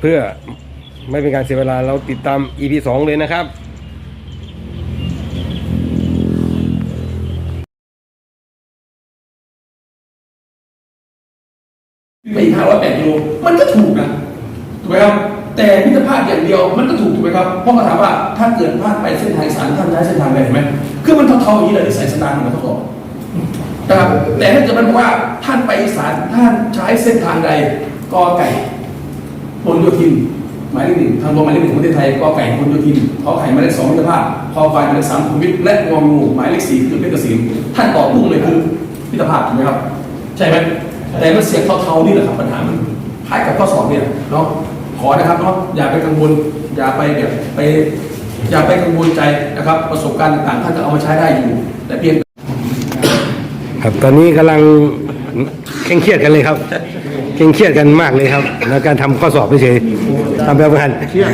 เพื่อไม่เป็นการเสียเวลาเราติดตาม EP 2 เลยนะครับไปอีกห้าร้อยแปดกิโลมันก็ถูกนะถูกไหมครับ แต่มิตรภาพอย่างเดียวมันก็ถูกถูกไหมครับเพราะเขาถามว่าถ้าเกิดพลาดไปเส้นทางอีสานท่านใช้เส้นทางไหนเห็นไหมคือมันเท่าๆอย่างนี้เลยที่ใส่สตางค์มันเท่าๆนะครับแต่ถ้าเกิดมันบอกว่าท่านไปอีสานท่านใช้เส้นทางใดกอไก่ พลโยธินหมายเลขหนึ่งทางรวมหมายเลขหนึ่งของประเทศไทยกอไก่พลโยธินขอไข่หมายเลขสองมิตรภาพคอไฟหมายเลขสามคุมิตรและงองูหมายเลขสี่คือเพชรเกษมท่านตอบพุ่งเลยคือมิตรภาพถูกไหมครับ ใช่ไหมแต่มันเสียงเทาๆนี่แหละครับปัญหามันคล้ายกับข้อสอบเนี่ยเนาะขอนะครับเนาะอย่าไปกังวลอย่าไปแบบไปอย่าไปกังวลใจนะครับ ประสบการณ์ต่างๆท่านจะเอามาใช้ได้อยู่ แต่เพียงครับตอนนี้กำลังเคร่งเครียดกันเลยครับ เคร่งเครียดกันมากเลยครับในการทำข้อสอบเฉยๆทำแบบนั้นเครียด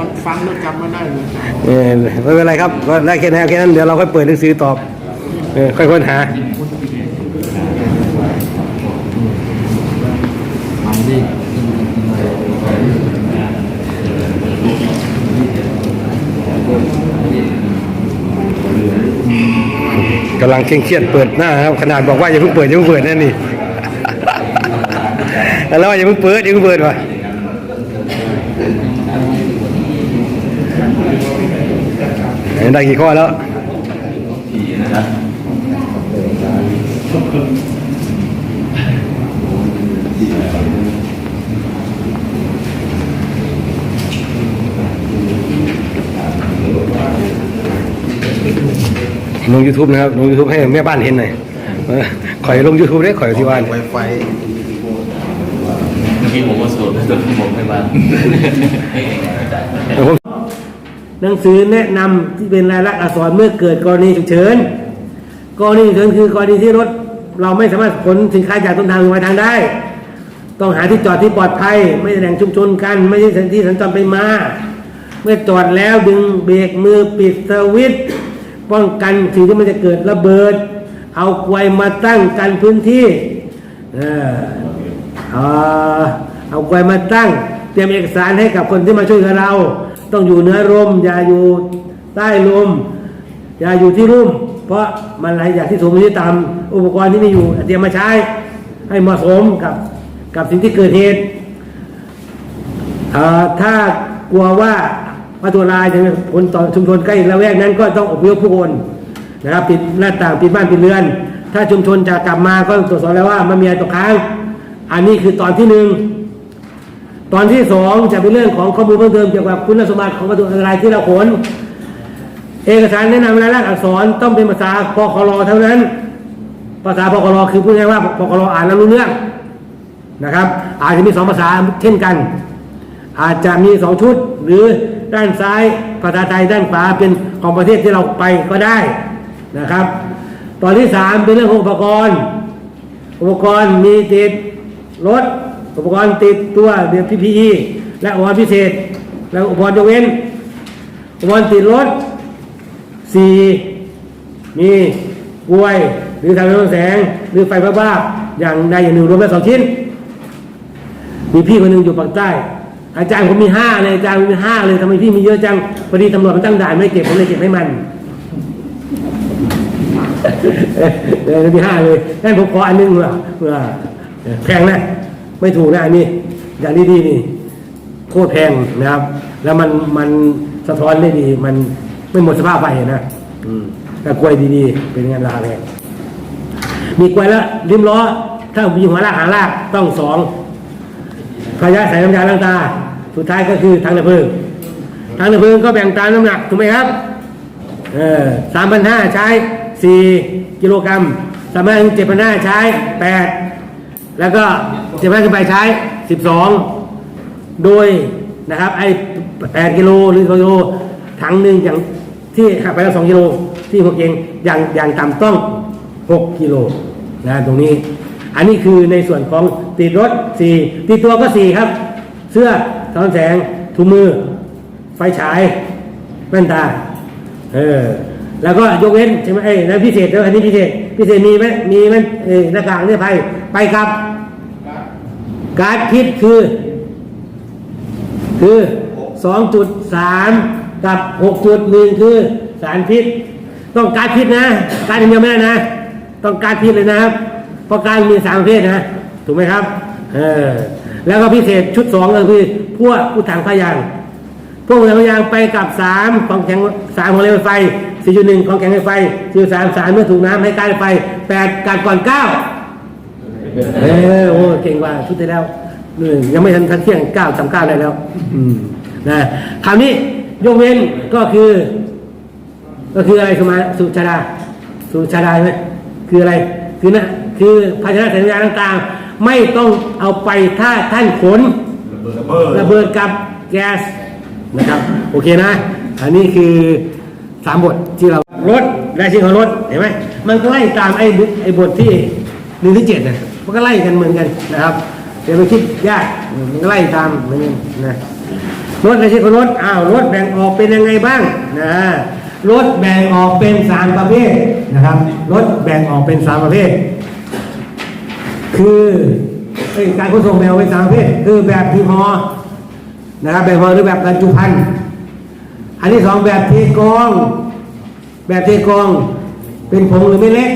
มันฟังแล้วจำไม่ได้เลยเออไม่เป็นไรครับก็ได้แค่นั้นแค่นั้นเดี๋ยวเราค่อยเปิดหนังสือตอบเออค่อยค้นหาหมายเลขกำลังเคร่งเครียดเปิดหน้าครับขนาดบอกว่าอย่าเพิ่งเปิดอย่าเพิ่งเปิดนั่นนี่ แล้วอย่าเพิ่งเปิดอย่าเพิ่งเปิดวะได้กี่ข้อแล้วลง YouTube นะครับ ลง YouTube ให้แม่บ้านเห็นหน่อยเออยลง YouTube ได้ขอยที่บ้านไวไฟ กี้ผมก็สูตรสูตรที่ผมให้มาหนังสือแนะนำที่เป็นรายลักษณ์อักษรเมื่อเกิดกรณีฉุกเฉินกรณีฉุกเฉินคือกรณีที่รถ เราไม่สามารถขนสินค้าจากต้นทางไปทางได้ ต้องหาที่จอดที่ปลอดภัย ไม่แหล่งชุมชนกัน ไม่ใช่สถานที่สัญจรไปมา เมื่อจอดแล้วดึงเบรกมือปิดสวิตช์ป้องกันสิ่งที่มันจะเกิดระเบิด เอากลวยมาตั้งกันพื้นที่ เอากลวยมาตั้ง เตรียมเอกสารให้กับคนที่มาช่วยเรา ต้องอยู่เหนือร่มอย่าอยู่ใต้ลมอย่าอยู่ที่ร่ม เพราะมันหลายอย่างที่สูงที่ต่ำอุปกรณ์ที่มีอยู่เตรียมมาใช้ให้เหมาะสมกับกับสิ่งที่เกิดเหตุถ้ากลัวว่าวัตถุลายจะมีผลต่อชุมชนใกล้ละแวกนั้นก็ต้องอพยพผู้คนนะครับปิดหน้าต่างปิดบ้านปิดเรือน ถ้าชุมชนจะกลับมาก็ตรวจสอบแล้วว่ามันมีอะไรตกค้าง อันนี้คือตอนที่หนึ่งตอนที่สองจะเป็นเรื่องของข้อมูลเพิ่มเติมเกี่ยวกับคุณสมบัติของวัตถุอันตรายที่เราขน เอกสารแนะนำรายลักษณ์อักษรต้องเป็นภาษาพคลเท่านั้น ภาษาพคลคือพูดง่ายว่าพคลอ่านแล้วรู้เรื่องนะครับ อาจจะมีสองภาษาเช่นกัน อาจจะมีสองชุดหรือด้านซ้ายภาษาไทยด้านขวาเป็นของประเทศที่เราไปก็ได้นะครับ ตอนที่สามเป็นเรื่องของอุปกรณ์ อุปกรณ์มีติด รถ อุปกรณ์ติดตัวเบียร์ PPE และอุปกรณ์พิเศษ และอุปกรณ์ยกเว้น อุปกรณ์ติดรถสี่มีกล้วย หรือทางเรืองแสง หรือไฟฟ้าบ้าบอย่างใดอย่างหนึ่งรวมแล้วสองชิ้น มีพี่คนหนึ่งอยู่ปากใต้ อาจารย์ผมมีห้าเลยอาจารย์ผมมีห้าเลยทำไมพี่มีเยอะจังพอดีตำรวจมันตั้งด่านไม่เก็บผมเลยเก็บให้มันเออมีห้าเลยงั้นผมขออันหนึงเพื่อเพื่อ แพงนะ ไม่ถูกนะอันนี้อย่างดีๆนี่โคตรแพงนะครับ แล้วมันมันสะท้อนได้ดี มันไม่หมดสภาพไปนะอืมแต่กล้วยดีๆ เป็นงานราคาแพงมีกล้วยแล้วริมล้อ ถ้ามีหัวลากหางลากต้องสองพยาใส่น้ำยาล้างตา สุดท้ายก็คือทางดับเพลิงทางดับเพลิงก็แบ่งตามน้ำหนักถูกไหมครับเออสามพันห้าใช้สี่กิโลกรัมสามพันเจ็ดพันห้าใช้แปด แล้วก็จ็ดพันขึ้นไปใช้สิบสองโดยนะครับไอ้แปดกิโลหรือสองกิโลถังหนึ่งอย่างที่หักไปแล้วสองกิโลที่หกเองอย่างอย่างต่ำต้องหกกิโลนะตรงนี้ อันนี้คือในส่วนของติดรถสี่ติดตัวก็สี่ครับ เสื้อสะท้อนแสงถุงมือ ไฟฉายแว่นตา เออ แล้วก็ยกเว้นใช่ไหมเอ้ยแล้วพิเศษแล้วอันนี้พิเศษ พิเศษมีไหมมีไหมเอ้หน้ากากเนี่ยไปไปครับ การพิษคือ คือ2.3กับ6.1คือสารพิษ ต้องการพิษนะ การอย่างเดียวไม่ได้นะ ต้องการพิษเลยนะครับ เพราะการมีสามประเภทนะ ถูกไหมครับเออแล้วก็พิเศษชุดสองก็คือพวกผู้ถังพยาง พวกผู้ถังยางไปกับสามของแข็งสามของเหลวไฟ 4.1 ของแข็งไฟ4.3สารเมื่อถูกน้ำให้การไฟ 8การก่อน 9 เออโอ้เก่งกว่าชุดที่แล้วยังไม่ทันทันเที่ยงเก้าสามเก้าได้แล้วนะคราวนี้ยกเว้นก็คือ ก็คืออะไรสมาสุชาดาสุชาดาไหมคืออะไร คือนะคือภาชนะสัญญาต่างๆ ไม่ต้องเอาไปถ้าท่านขนระเบิดกับแก๊ส นะครับ โอเคนะ อันนี้คือสามบทที่เรารถรายชื่อของรถเห็นไหมมันก็ไล่ตามไอ้ไอ้บทที่หนึ่งที่เจ็ดนะมันก็ไล่กันเหมือนกันนะครับเดี๋ยวไปคิดยากมันก็ไล่ตามเหมือนกันนะรถรายชื่อของรถอ้าวรถแบ่งออกเป็นยังไงบ้างนะรถแบ่งออกเป็นสามประเภทนะครับรถแบ่งออกเป็นสามประเภท คือการขนส่งแมวเป็นสามประเภท คือแบบพีพอ นะครับแบบพอหรือแบบบรรจุภัณฑ์อันที่สองแบบเทกอง แบบเทกอง เป็นผงหรือไม่เล็ก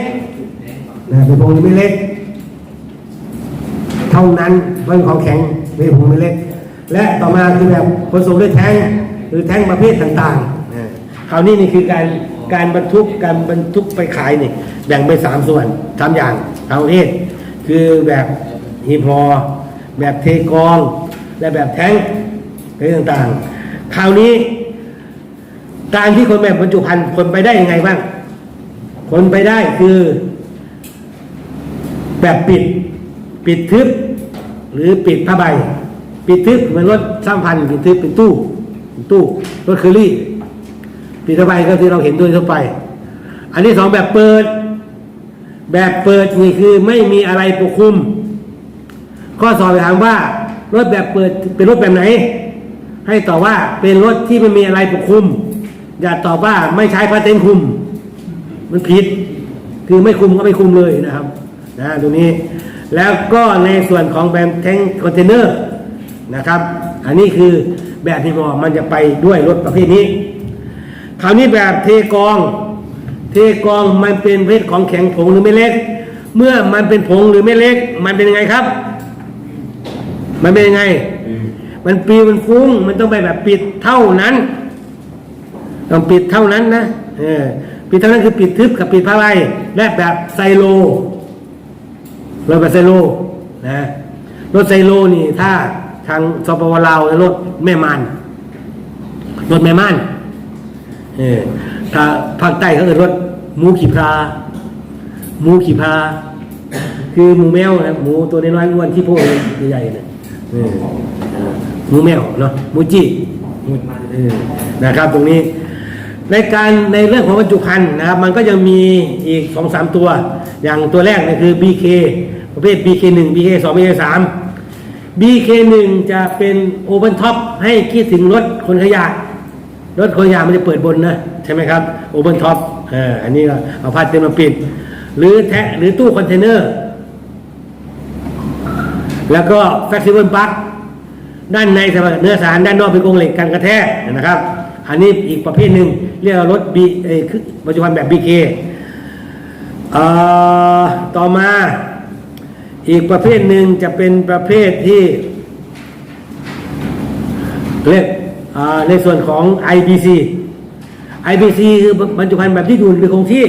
นะเป็นผงหรือไม่เล็ก เท่านั้นเป็นของแข็งเป็นผงไม่เล็ก และต่อมาคือแบบผสมด้วยแท้งหรือแท้งประเภทต่างๆคราวนี้นี่คือการการบรรทุกการบรรทุกไปขายนี่แบ่งเป็นสามส่วนสามอย่างสามประเภทคือแบบฮีพอแบบเทกอง และแบบแท้ง ไรต่างๆ คราวนี้ การที่คนแบบบรรจุภัณฑ์คนไปได้ยังไงบ้าง คนไปได้คือ แบบปิด ปิดทึบ หรือปิดผ้าใบ ปิดทึบเหมือนรถสร้างพันธุ์ปิดทึบเป็นตู้เป็นตู้รถเคอรี่ ปิดผ้าใบก็ที่เราเห็นโดยทั่วไป อันที่สองแบบเปิด แบบเปิดนี่คือไม่มีอะไรปกคลุมข้อสอบถามว่ารถแบบเปิดเป็นรถแบบไหน ให้ตอบว่าเป็นรถที่ไม่มีอะไรปกคลุม อย่าตอบว่าไม่ใช้พาสติกคลุม มันผิด คือไม่คุมก็ไม่คุมเลยนะครับนะตรงนี้ แล้วก็ในส่วนของแบบแทงคอนเทนเนอร์นะครับ อันนี้คือแบบที่บอมันจะไปด้วยรถประเภทนี้คราวนี้แบบเทกอง เทกองมันเป็นประเภทของแข็งผงหรือไม่เล็ก เมื่อมันเป็นผงหรือไม่เล็ก มันเป็นยังไงครับ มันเป็นยังไง มันปีมันฟุ้ง มันต้องไปแบบปิดเท่านั้น ต้องปิดเท่านั้นนะเออปิดเท่านั้นคือปิดทึบกับปิดผ้าใบและแบบไซโลรถแบบไซโลนะรถไซโลนี่ถ้าทางสปปลาวรถแม่มันรถแม่มันเออถ้าภาคใต้เขาเรียกรถหมูขี่พราหมูขี่พราคือหมูแมวนะหมูตัวน้อยๆอ้วนที่พวกใหญ่ๆเออเออห มูแมวเนาะมูจีหมูเออนะครับตรงนี้ ในการในเรื่องของบรรจุภัณฑ์นะครับ มันก็ยังมีอีกสองสามตัว อย่างตัวแรกเนี่ยคือ BK ประเภท BK1 BK2 BK3 BK1 จะเป็นโอเ n นท็อปให้คิดถึงรถคนขยะรถคนขยะมันจะเปิดบนนะใช่ไหมครับโอเ n นท็อปเอออันนี้เอาผ้าเต็มมาปิด หรือแทะหรือตู้คอนเทนเนอร์ แล้วก็ flexible plug ด้านในสเนื้อสารด้านนอกเป็นกรงเหล็กกันกระแทกนะครับ อันนี้อีกประเภทหนึ่งเรียกว่ารถ B เอ่อคือปัจจุบันแบบ BK เอต่อมาอีกประเภทหนึ่งจะเป็นประเภทที่เรียกในส่วนของ IBC IBC คือบรรจุภัณฑ์แบบที่ดูดหรือคงที่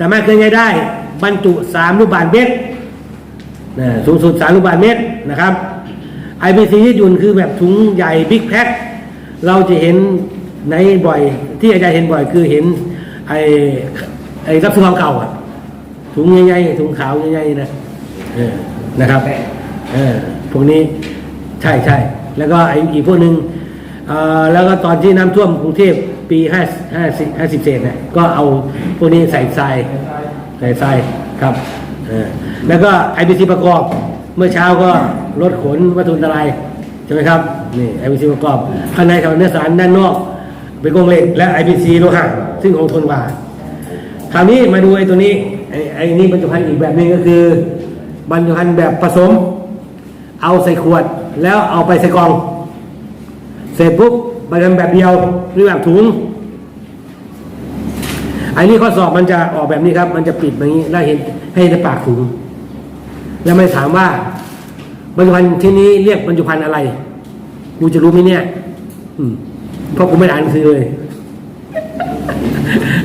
สามารถเคลื่อนย้ายได้ บรรจุ 3 ลูกบาศก์เมตรนะสูงสุด 3 ลูกบาศก์เมตรนะครับ IBC ยืดหยุ่นคือแบบถุงใหญ่บิ๊กแพ็คเราจะเห็นในบ่อย ที่อาจารย์เห็นบ่อยคือเห็นไอ้ไอ้รับซื้อของเก่าอะถุงใหญ่ๆถุงขาวใหญ่ๆนะเออนะครับเออพวกนี้ใช่ใช่แล้วก็ไอ้อีกพวกหนึ่งอ่อแล้วก็ตอนที่น้ำท่วมกรุงเทพปีห้าห้าสิบห้าสิบเศษเนี่ยก็เอาพวกนี้ใส่ทรายใส่ทรายครับเออแล้วก็ IBC ประกอบเมื่อเช้าก็ รถขนวัตถุอันตรายใช่ไหมครับนี่ IBC ประกอบข้างในของเนื้อสารด้านนอก เป็นกรงเหล็กและ IBC โลหะซึ่งคงทนกว่าคราวนี้มาดูไอ้ตัวนี้ไอ้ไอ้นี่บรรจุภัณฑ์อีกแบบหนึงก็คือบรรจุภัณฑ์แบบผสม เอาใส่ขวดแล้วเอาไปใส่กล่อง เสร็จปุ๊บมาทำแบบเดียวหรือแบบถุงไอันนี้ข้อสอบมันจะออกแบบนี้ครับ มันจะปิดแบบนี้ได้เห็นให้ในปากถุง แล้วไม่ถามว่า บรรจุภัณฑ์ที่นี้เรียกบรรจุภัณฑ์อะไร กูจะรู้ไหมเนี่ย อืมเพราะกูไม่อ่านหนังสือเลย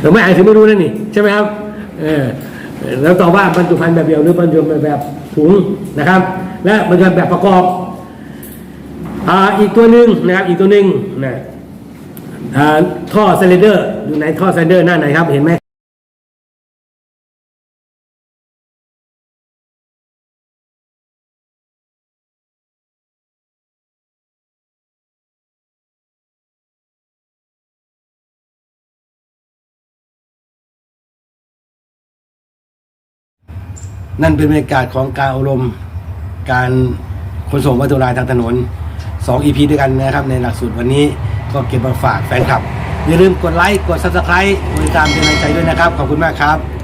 เราไม่อ่านหนังสือไม่รู้นั่นนี่ใช่ไหมครับ เออ แล้วตอบว่าบรรจุภัณฑ์แบบเดียวหรือบรรจุภัณฑ์แบบถุงนะครับ และบรรจุภัณฑ์แบบประกอบ อ่า อีกตัวหนึ่งนะครับ อีกตัวหนึ่งนะท่อไซเลเดอร์อยู่ในท่อไซเลเดอร์หน้าไหนครับ เห็นไหม นั่นเป็นบรรยากาศของการอบรมการขนส่งวัตถุรายทางถนน 2 EP ด้วยกันนะครับ ในหลักสูตรวันนี้ก็เก็บมาฝากแฟนคลับ อย่าลืมกดไลค์ กด Subscribe กดติดตามเป็นกำลังใจด้วยนะครับ ขอบคุณมากครับ